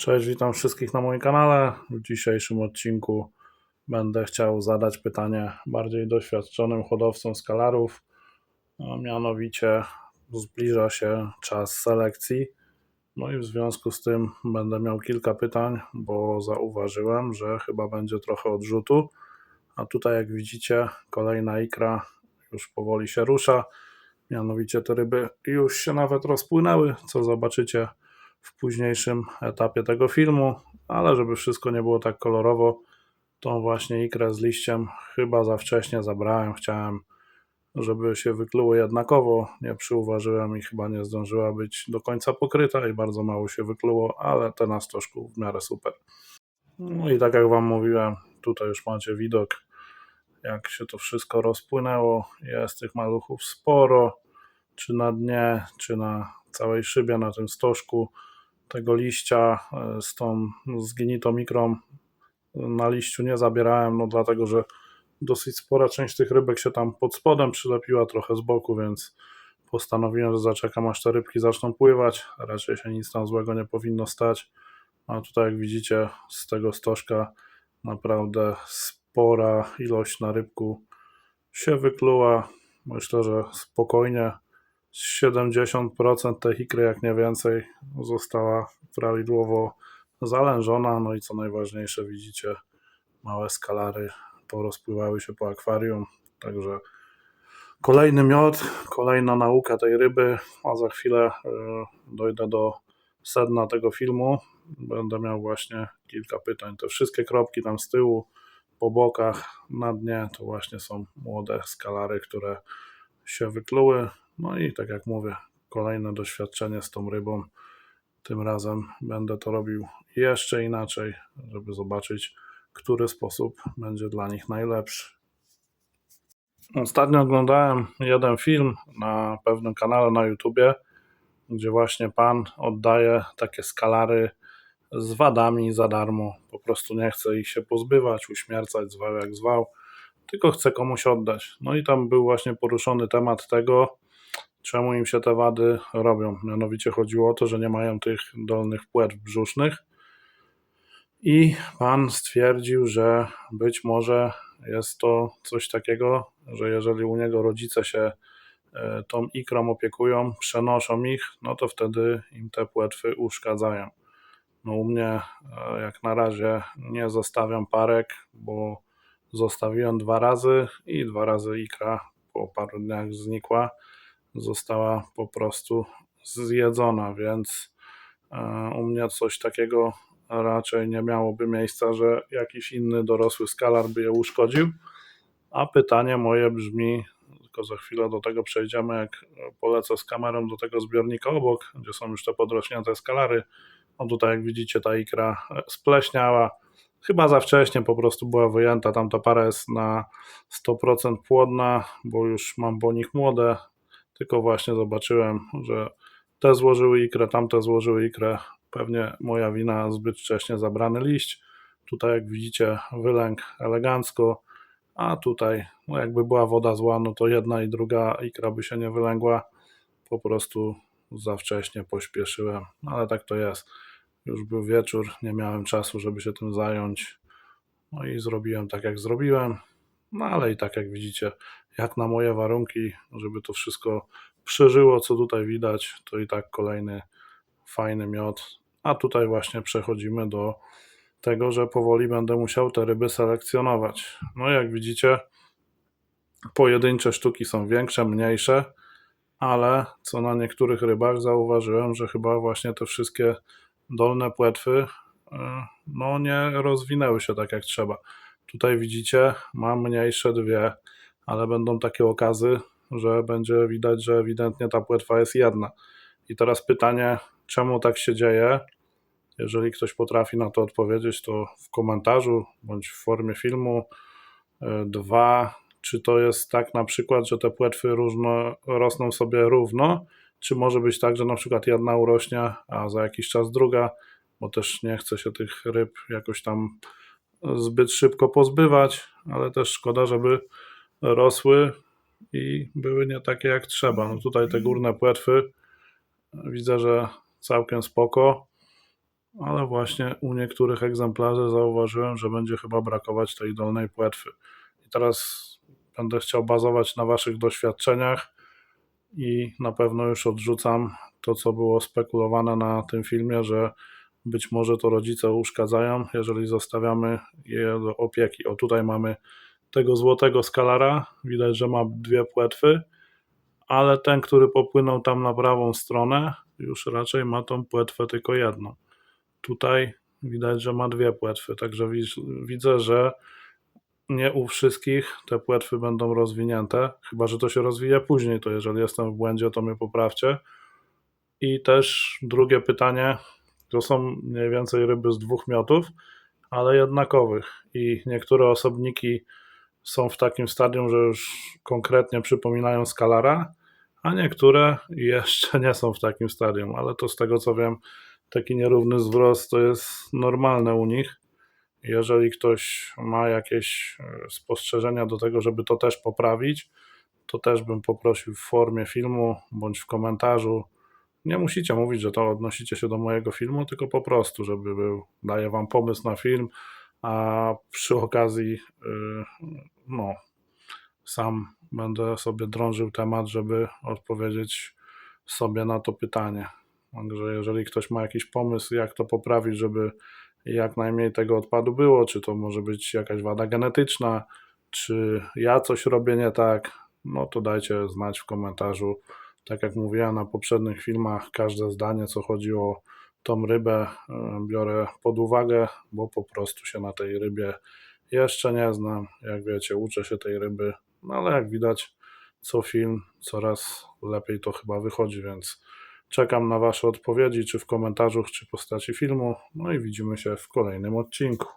Cześć, witam wszystkich na moim kanale. W dzisiejszym odcinku będę chciał zadać pytanie bardziej doświadczonym hodowcom skalarów. Mianowicie zbliża się czas selekcji. No i w związku z tym będę miał kilka pytań, bo zauważyłem, że chyba będzie trochę odrzutu. A tutaj, jak widzicie, kolejna ikra już powoli się rusza. Mianowicie te ryby już się nawet rozpłynęły, co zobaczycie w późniejszym etapie tego filmu, ale żeby wszystko nie było tak kolorowo, tą właśnie ikrę z liściem chyba za wcześnie zabrałem. Chciałem, żeby się wykluły jednakowo. Nie przyuważyłem i chyba nie zdążyła być do końca pokryta i bardzo mało się wykluło, ale te na stożku w miarę super. No i tak jak Wam mówiłem, tutaj już macie widok, jak się to wszystko rozpłynęło. Jest tych maluchów sporo, czy na dnie, czy na całej szybie, na tym stożku tego liścia e, z tą zgnitą mikrą na liściu nie zabierałem, no dlatego, że dosyć spora część tych rybek się tam pod spodem przylepiła, trochę z boku, więc postanowiłem, że zaczekam aż te rybki zaczną pływać. Raczej się nic tam złego nie powinno stać. A tutaj jak widzicie z tego stożka naprawdę spora ilość na rybku się wykluła. Myślę, że spokojnie 70% tej ikry, jak nie więcej, została prawidłowo zalężona. No i co najważniejsze, widzicie, małe skalary porozpływały się po akwarium. Także kolejny miod, kolejna nauka tej ryby, a za chwilę y, dojdę do sedna tego filmu. Będę miał właśnie kilka pytań. Te wszystkie kropki tam z tyłu, po bokach, na dnie to właśnie są młode skalary, które się wykluły. No i tak jak mówię, kolejne doświadczenie z tą rybą. Tym razem będę to robił jeszcze inaczej, żeby zobaczyć, który sposób będzie dla nich najlepszy. Ostatnio oglądałem jeden film na pewnym kanale na YouTubie, gdzie właśnie pan oddaje takie skalary z wadami za darmo. Po prostu nie chce ich się pozbywać, uśmiercać, zwał jak zwał, tylko chce komuś oddać. No i tam był właśnie poruszony temat tego, czemu im się te wady robią. Mianowicie chodziło o to, że nie mają tych dolnych płetw brzusznych. I pan stwierdził, że być może jest to coś takiego, że jeżeli u niego rodzice się e, tą ikrą opiekują, przenoszą ich, no to wtedy im te płetwy uszkadzają. No u mnie e, jak na razie nie zostawiam parek, bo zostawiłem dwa razy i dwa razy ikra po paru dniach znikła została po prostu zjedzona, więc e, u mnie coś takiego raczej nie miałoby miejsca, że jakiś inny dorosły skalar by je uszkodził. A pytanie moje brzmi, tylko za chwilę do tego przejdziemy, jak polecę z kamerą do tego zbiornika obok, gdzie są już te podrośnięte skalary. No tutaj jak widzicie ta ikra spleśniała, chyba za wcześnie po prostu była wyjęta, tam ta para jest na 100% płodna, bo już mam po nich młode, tylko właśnie zobaczyłem, że te złożyły ikrę, tamte złożyły ikrę. Pewnie moja wina, zbyt wcześnie zabrany liść. Tutaj, jak widzicie, wylęk elegancko, a tutaj, no jakby była woda zła, no to jedna i druga ikra by się nie wylęgła. Po prostu za wcześnie pośpieszyłem, no ale tak to jest. Już był wieczór, nie miałem czasu, żeby się tym zająć. No i zrobiłem tak, jak zrobiłem. No ale i tak jak widzicie, jak na moje warunki, żeby to wszystko przeżyło, co tutaj widać, to i tak kolejny fajny miod. A tutaj właśnie przechodzimy do tego, że powoli będę musiał te ryby selekcjonować. No jak widzicie, pojedyncze sztuki są większe, mniejsze, ale co na niektórych rybach zauważyłem, że chyba właśnie te wszystkie dolne płetwy y, no nie rozwinęły się tak jak trzeba. Tutaj widzicie, mam mniejsze dwie, ale będą takie okazy, że będzie widać, że ewidentnie ta płetwa jest jedna. I teraz pytanie, czemu tak się dzieje? Jeżeli ktoś potrafi na to odpowiedzieć, to w komentarzu bądź w formie filmu. E, dwa, czy to jest tak na przykład, że te płetwy różno, rosną sobie równo, czy może być tak, że na przykład jedna urośnie, a za jakiś czas druga, bo też nie chce się tych ryb jakoś tam zbyt szybko pozbywać, ale też szkoda, żeby rosły i były nie takie jak trzeba. No tutaj te górne płetwy widzę, że całkiem spoko. ale właśnie u niektórych egzemplarzy zauważyłem, że będzie chyba brakować tej dolnej płetwy. I teraz będę chciał bazować na Waszych doświadczeniach i na pewno już odrzucam to, co było spekulowane na tym filmie, że być może to rodzice uszkadzają, jeżeli zostawiamy je do opieki. O, tutaj mamy tego złotego skalara, widać, że ma dwie płetwy, ale ten, który popłynął tam na prawą stronę, już raczej ma tą płetwę tylko jedną. Tutaj widać, że ma dwie płetwy, także widz- widzę, że nie u wszystkich te płetwy będą rozwinięte, chyba że to się rozwija później, to jeżeli jestem w błędzie, to mnie poprawcie. I też drugie pytanie, to są mniej więcej ryby z dwóch miotów, ale jednakowych i niektóre osobniki są w takim stadium, że już konkretnie przypominają skalara, a niektóre jeszcze nie są w takim stadium, ale to z tego co wiem, taki nierówny wzrost to jest normalne u nich. Jeżeli ktoś ma jakieś e, spostrzeżenia do tego, żeby to też poprawić, to też bym poprosił w formie filmu bądź w komentarzu. Nie musicie mówić, że to odnosicie się do mojego filmu, tylko po prostu, żeby był, daję wam pomysł na film, a przy okazji, yy, no, sam będę sobie drążył temat, żeby odpowiedzieć sobie na to pytanie. Także jeżeli ktoś ma jakiś pomysł, jak to poprawić, żeby jak najmniej tego odpadu było, czy to może być jakaś wada genetyczna, czy ja coś robię nie tak, no to dajcie znać w komentarzu. Tak jak mówiłem na poprzednich filmach, każde zdanie, co chodzi o tą rybę, y, biorę pod uwagę, bo po prostu się na tej rybie jeszcze nie znam. Jak wiecie, uczę się tej ryby, no ale jak widać, co film coraz lepiej to chyba wychodzi, więc czekam na Wasze odpowiedzi, czy w komentarzu, czy w postaci filmu. No i widzimy się w kolejnym odcinku.